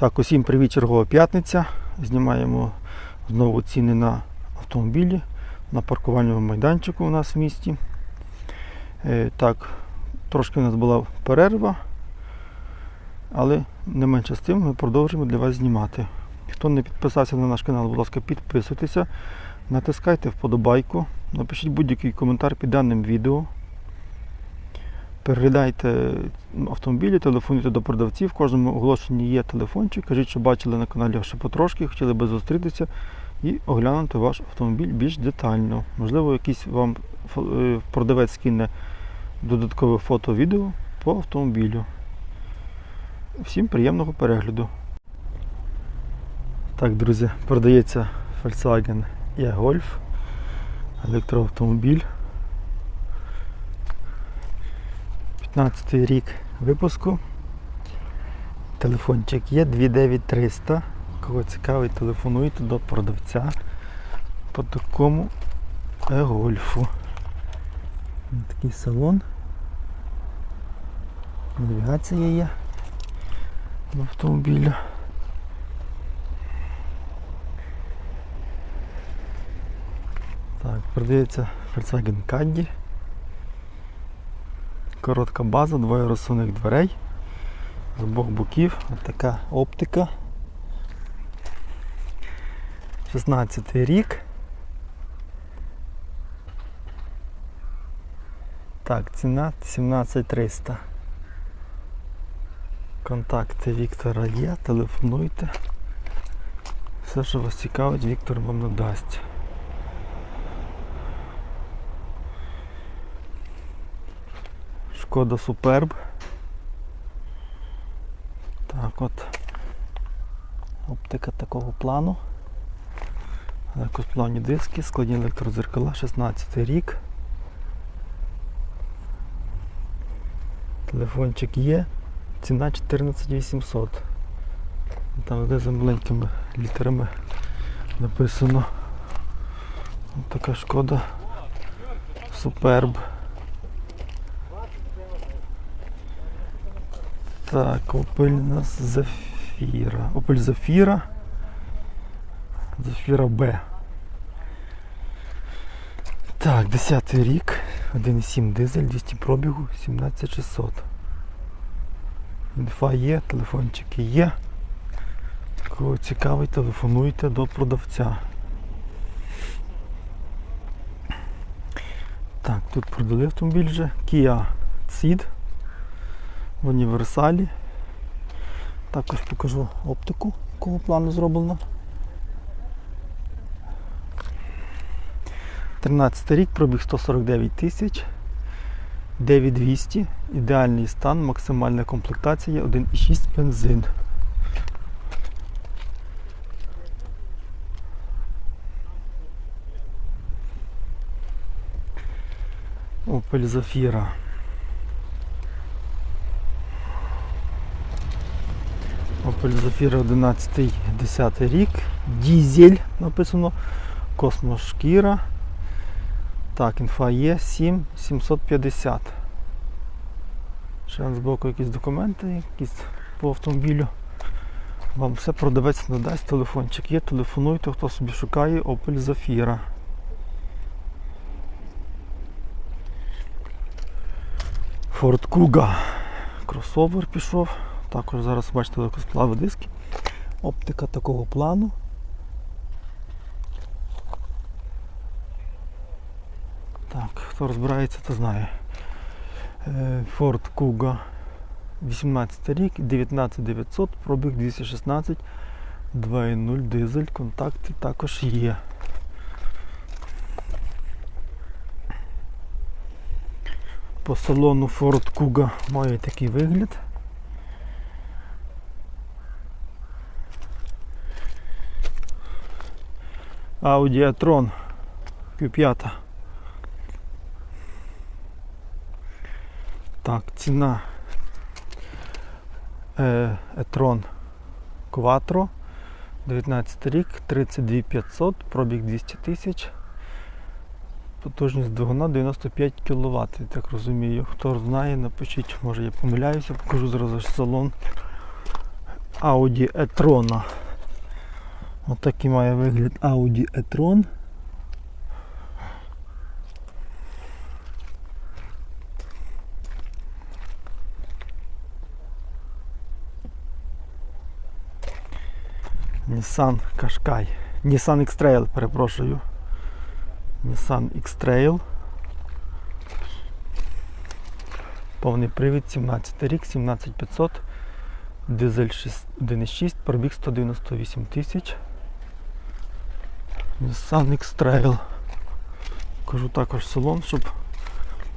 Так, усім привіт, чергова п'ятниця. Знімаємо знову ціни на автомобілі на паркувальному майданчику у нас в місті. Е, так, трошки у нас була перерва, але не менше з тим ми продовжуємо для вас знімати. Хто не підписався на наш канал, будь ласка, підписуйтеся, натискайте вподобайку, напишіть будь-який коментар під даним відео. Переглядайте автомобілі, телефонуйте до продавців. В кожному оголошенні є телефончик. Кажіть, що бачили на каналі ще потрошки, хотіли би зустрітися і оглянути ваш автомобіль більш детально. Можливо, якийсь вам е, продавець скине додаткове фото-відео по автомобілю. Всім приємного перегляду. Так, друзі, продається Volkswagen E-Golf, електроавтомобіль. 15 рік випуску. Телефончик є 29300. Кого цікавить, телефонуйте до продавця по такому e-гольфу. Такий салон. Навігація є в автомобілі. Так, продається Volkswagen Caddy. Коротка база, двоє розсувних дверей. З обох боків. Ось така оптика. 16 рік. Так, ціна 17300. Контакти Віктора є, телефонуйте. Все, що вас цікавить, Віктор вам надасть. Шкода Суперб. Так от. Оптика такого плану. Легкосплавні диски, складні електрозеркала, 16 рік. Телефончик є. Ціна 14800. Там де маленькими літерами написано. Така шкода. Суперб. Так, Opel нас Зафіра. Opel Зафіра. Зафіра Б. Так, 10 рік, 1,7 дизель, 200 пробігу, 17600. Інфа є, телефончики є. Кого цікавить, телефонуйте до продавця. Так, тут продали автомобіль вже. Kia Ceed в універсалі. Також покажу оптику, якого плану зроблено. 13 рік, пробіг 149 тисяч, 9200, ідеальний стан, максимальна комплектація 1,6 бензин. Opel Zafira. Opel Zafira 11 10 рік, дізель написано, космошкіра. Так, інфа є 7 750. Ще з боку якісь документи, якісь по автомобілю. Вам все продавець надасть, телефончик є, телефонуйте, хто собі шукає Opel Zafira. Ford Kuga. Кросовер пішов. Також зараз бачите легкосплави диски. Оптика такого плану. Так, хто розбирається, то знає. Е, Ford Kuga 18 рік, 19900, пробіг 216, 2.0 дизель, контакти також є. По салону Ford Kuga має такий вигляд. Audi e-tron Q5. Так, ціна е, e-tron Quattro 19 рік, 32 500, пробіг 200 тисяч. Потужність двигуна 95 кВт, так розумію. Хто знає, напишіть, може я помиляюся, покажу зразу ж салон. Audi e-tron. Отакий має вигляд Audi e-tron. Nissan Qashqai. Nissan X-Trail, перепрошую. Nissan X-Trail. Повний привід 17 рік, 17500. Дизель 1.6, пробіг 198 тисяч. Nissan X-Trail. Кажу також салон, щоб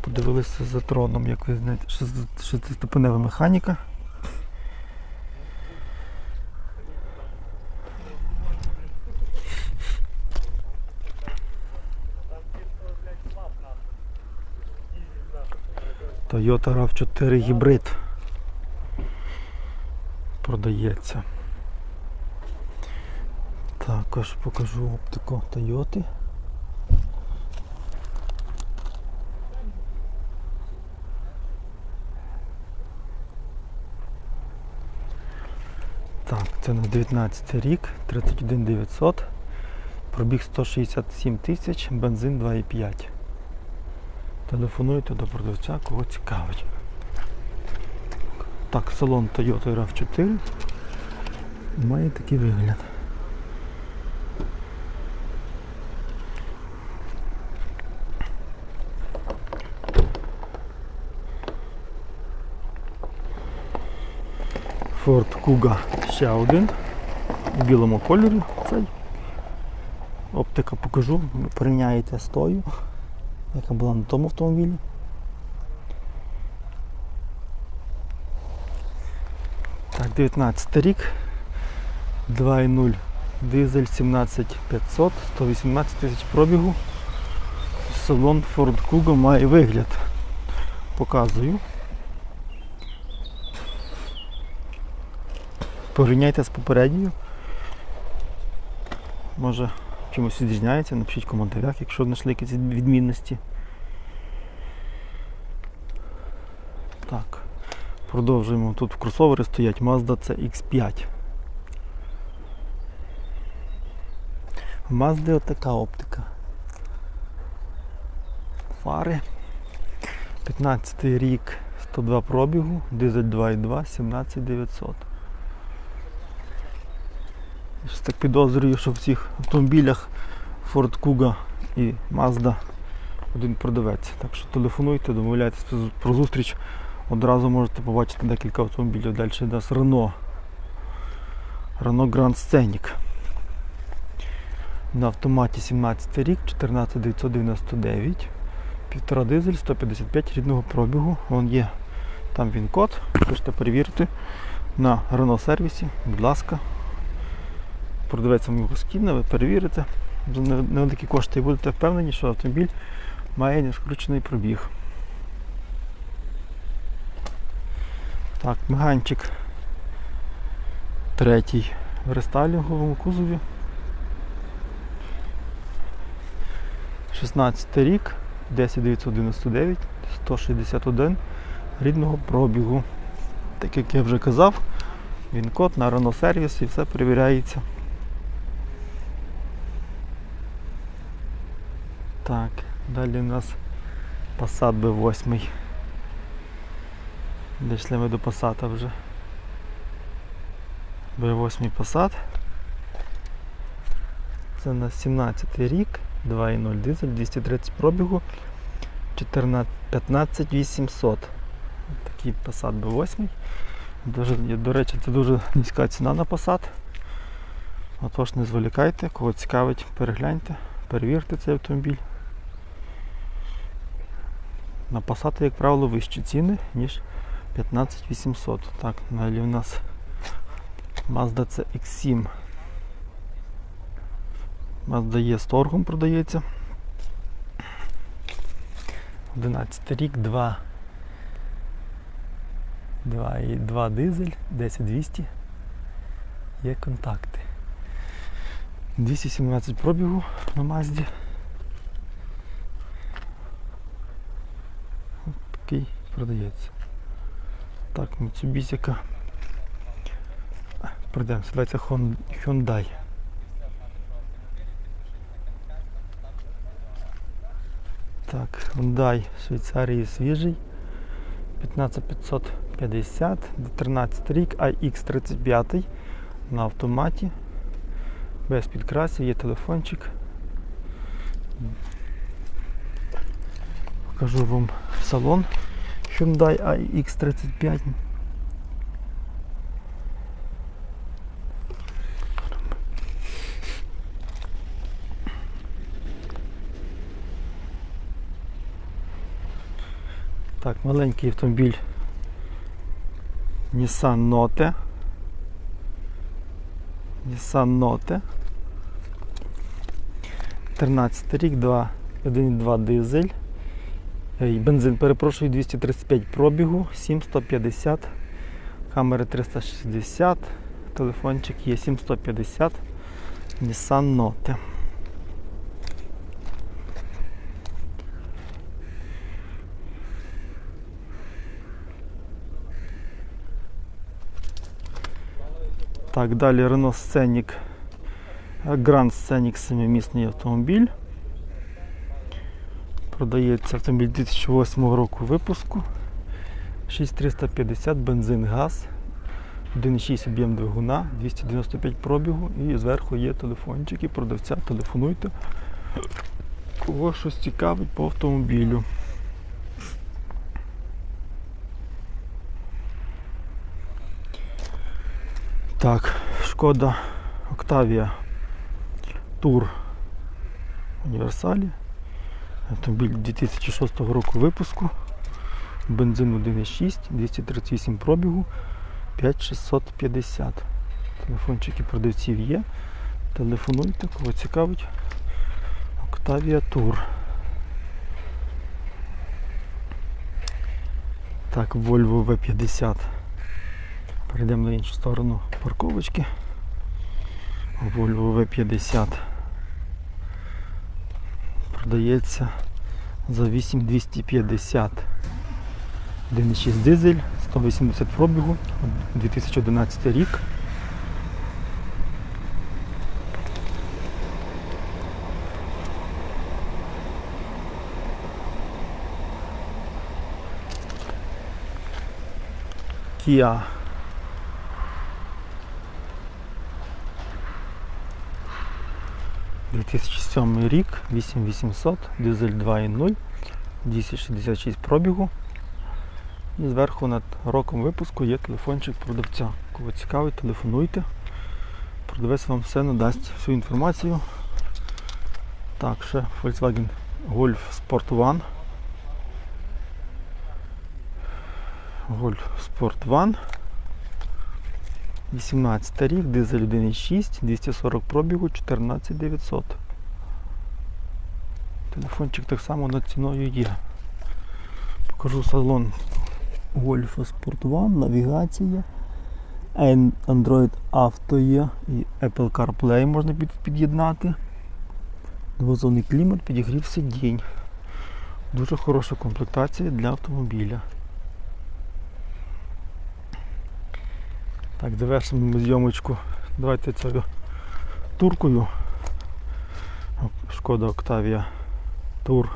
подивилися за троном, як ви знаєте, шести- шестиступенева механіка. Toyota RAV4 гібрид продається. Також покажу оптику Toyota. Так, це у нас 19 рік, 31 900, пробіг 167 тисяч, бензин 2,5. Телефонуйте до продавця, кого цікавить. Так, салон Toyota RAV4 має такий вигляд. Ford Kuga ще один у білому кольорі цей. Оптика покажу, порівняєте з тою, яка була на тому автомобілі. Так, 19 рік, 2.0 дизель 17500, 118 тисяч пробігу. Салон Ford Kuga має вигляд. Показую. Порівняйте з попередньою. Може чимось відрізняється, напишіть в коментарях, якщо знайшли якісь відмінності. Так, продовжуємо. Тут кросовери стоять Mazda CX5. В Mazda отака оптика. Фари. 15 рік, 102 пробігу, дизель 2.2, 17900. Щось так підозрюю, що в цих автомобілях Ford Kuga і Mazda один продавець. Так що телефонуйте, домовляйтесь про зустріч. Одразу можете побачити декілька автомобілів. Далі йде Renault. Renault Grand Scenic. На автоматі 17 рік, 14999. Півтора дизель, 155 рідного пробігу. Вон є там він код. Хочете перевірити на Renault сервісі, будь ласка. Продавець вам його скине, ви перевірите за невеликі кошти і будете впевнені, що автомобіль має нескручений пробіг. Так, меганчик третій в рестайлінговому кузові. 16 рік, 10999, 161 рідного пробігу. Так як я вже казав, він код на Renault сервіс і все перевіряється. Так, далі у нас Passat B8. Дійшли ми до Passat вже. B8 Passat. Це на 17 рік, 2.0 дизель, 230 пробігу, 14, 15 800. Такий Passat B8. Дуже, до речі, це дуже низька ціна на Passat. Отож не зволікайте, кого цікавить, перегляньте, перевірте цей автомобіль. На Passat, як правило, вищі ціни, ніж 15800. Так, далі у нас Mazda CX7. Mazda є з торгом продається. 11 рік, 2. 2, і 2 дизель, 10200. Є контакти. 217 пробігу на Мазді. Такий продається. Так, Mitsubishi Пройдемо, називається Хон- Hyundai. Так, Hyundai Швейцарії свіжий. 15550, 13 рік, iX35 на автоматі. Без підкрасів, є телефончик. Покажу вам салон Hyundai iX35. Так, маленький автомобіль Nissan Note. Nissan Note. 13 рік, 2, 1,2 дизель. Бензин, перепрошую, 235 пробігу, 7150, камери 360, телефончик є 7150, Nissan Note. Так, далі Renault Scenic, Grand Scenic 7-місний автомобіль. Продається автомобіль 2008 року випуску. 6350 бензин газ, 1,6 об'єм двигуна, 295 пробігу і зверху є телефончики продавця. Телефонуйте. Кого щось цікавить по автомобілю. Так, шкода Октавія Тур Універсалі. Автомобіль 2006 року випуску. Бензин 1,6, 238 пробігу, 5650. Телефончики продавців є. Телефонуйте, кого цікавить. Октавія Тур. Так, Volvo V50. Перейдемо на іншу сторону парковочки. Volvo V50 продається за 8250. 1,6 дизель, 180 пробігу, 2011 рік. Kia 2007 рік, 8800, дизель 2.0, 266 пробігу. І зверху над роком випуску є телефончик продавця. Кого цікавить, телефонуйте. Продавець вам все надасть всю інформацію. Так, ще Volkswagen Golf Sport One. Golf Sport One. 18 рік, дизель 1.6, 240 пробігу, 14900. Телефончик так само над ціною є. Покажу салон Golf Sport One, навігація. Android Auto є і Apple CarPlay можна під'єднати. Двозонний клімат, підігрів сидінь. Дуже хороша комплектація для автомобіля. Так, завершимо зйомочку. Давайте це туркою. Шкода Октавія Тур.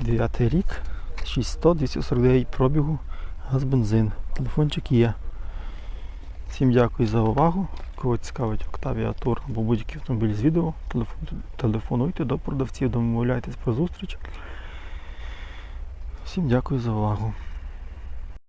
9 рік, 600, 249 пробігу, газ бензин. Телефончик є. Всім дякую за увагу. Кого цікавить Октавія Тур або будь-який автомобіль з відео, телефон- телефонуйте до продавців, домовляйтесь про зустріч. Всім дякую за увагу.